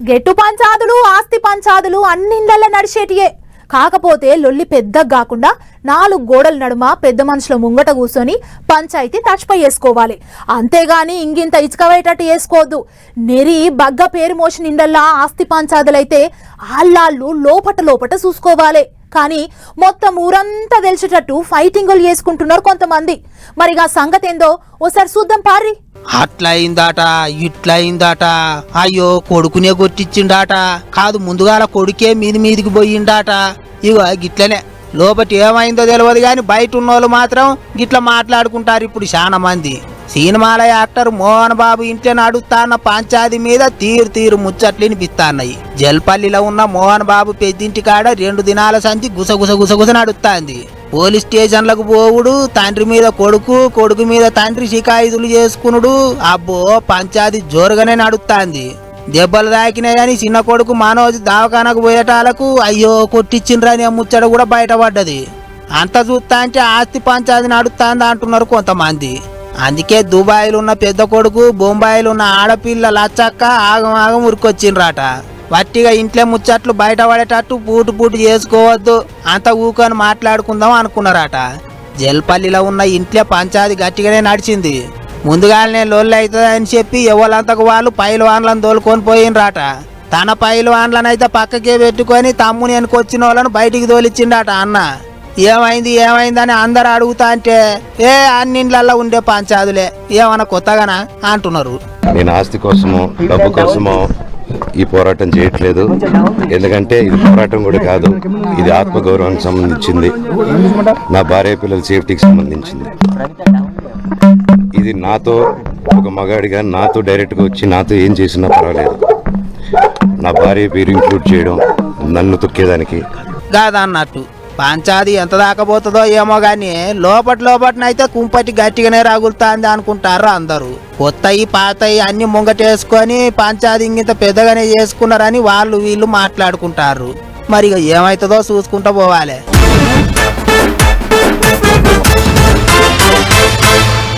గెట్టు పంచాదులు ఆస్తి పంచాదులు అన్నిండల్లా నడిచేటియే. కాకపోతే లొల్లి పెద్దగా కాకుండా నాలుగు గోడల నడుమ పెద్ద మనుషుల ముంగట కూర్చొని పంచాయతీ తచ్చిపై వేసుకోవాలి. అంతేగాని ఇంగింత ఇచ్చుకవేటట్టు వేసుకోవద్దు. నెరి బగ్గ పేరు మోసిన ఇండల్లా ఆస్తి పంచాదులైతే ఆళ్ళాళ్ళు లోపట లోపట చూసుకోవాలి. కానీ మొత్తం ఊరంతా తెలిసేటట్టు ఫైటింగులు చేసుకుంటున్నారు కొంతమంది. మరిగా సంగతి ఏందో ఓసారి చూద్దాం పారి అట్లయిందాట ఇట్లయిందాట అయ్యో కొడుకునే కొట్టించిండాట కాదు ముందుగాల కొడుకే మీది మీదికి పోయిండాట. ఇగో గిట్లనే. లోపటి ఏమైందో తెలియదు కానీ బయట ఉన్నోళ్ళు మాత్రం గిట్ల మాట్లాడుకుంటారు ఇప్పుడు చాలా మంది. సినిమాల యాక్టర్ మోహన్ బాబు ఇంట్లో నడుస్తాన్న పంచాది మీద తీరు తీరు ముచ్చట్లు వినిపిస్తాన్నాయి. జల్పల్లిలో ఉన్న మోహన్ బాబు పెద్దింటి కాడ రెండు దినాల సంధి గుసగుస గుసగుస నడుస్తాంది. పోలీస్ స్టేషన్లకు పోవుడు తండ్రి మీద కొడుకు కొడుకు మీద తండ్రి షికాయితులు చేసుకునుడు. అబ్బో పంచాది జోరుగానే నడుస్తాంది దెబ్బలు తాకినాయని చిన్న కొడుకు మనోజ్ దవాఖానకు పోయేటాలకు అయ్యో కొట్టిచ్చిండ్రని ముచ్చట కూడా బయటపడ్డది. అంత చూస్తా అంటే ఆస్తి పంచాది నడుస్తుంది అంటున్నారు కొంతమంది. అందుకే దుబాయ్లో ఉన్న పెద్ద కొడుకు బొంబాయిలో ఉన్న ఆడపిల్ల లచ్చక్క ఆగం ఆగం ఉరికొచ్చిండ్రట. వట్టిగా ఇంట్లో ముచ్చట్లు బయట పడేటట్టు బూటు బూటు చేసుకోవద్దు. అంత ఊకొని మాట్లాడుకుందాం అనుకున్నారట. జల్పల్లిలో ఉన్న ఇంట్లో పంచాది గట్టిగానే నడిచింది. ముందుగానే లొల్లు అవుతుందని చెప్పి ఎవరంతకు వాళ్ళు పైలవాన్లను తోలుకొని పోయినరాట. తన పైలవాన్లను అయితే పక్కకే పెట్టుకొని తమ్ముని వెనుకొచ్చిన వాళ్ళను బయటికి తోలిచ్చిండట అన్న. ఏమైంది ఏమైందని అందరు అడుగుతా అంటే ఏ అన్నింట్లల్లో ఉండే పంచాదులే ఏమన్నా కొత్తగానా? అంటున్నారు. నేను ఆస్తి కోసమో డబ్బు కోసమో ఈ పోరాటం చేయట్లేదు. ఎందుకంటే ఇది పోరాటం కూడా కాదు. ఇది ఆత్మగౌరవానికి సంబంధించింది. నా భార్య పిల్లల సేఫ్టీకి సంబంధించింది. ఇది నాతో ఒక మగాడిగా నాతో డైరెక్ట్గా వచ్చి నాతో ఏం చేసినా పర్వాలేదు. నా భార్య పేరు ఇంక్లూడ్ చేయడం నన్ను తొక్కేదానికి. కాదన్నట్టు. పంచాది ఎంత దాకపోతుందో ఏమో గాని లోపటి లోపటినైతే కుంపటి గట్టిగానే రగులుతాంది అనుకుంటారు అందరూ. కొత్తయి పాతయి అన్ని ముంగటేసుకొని పంచాది ఇంత పెద్దగానే చేసుకున్నారని వాళ్ళు వీళ్ళు మాట్లాడుకుంటారు మరి ఇక ఏమవుతుందో చూసుకుంటూ పోవాలి.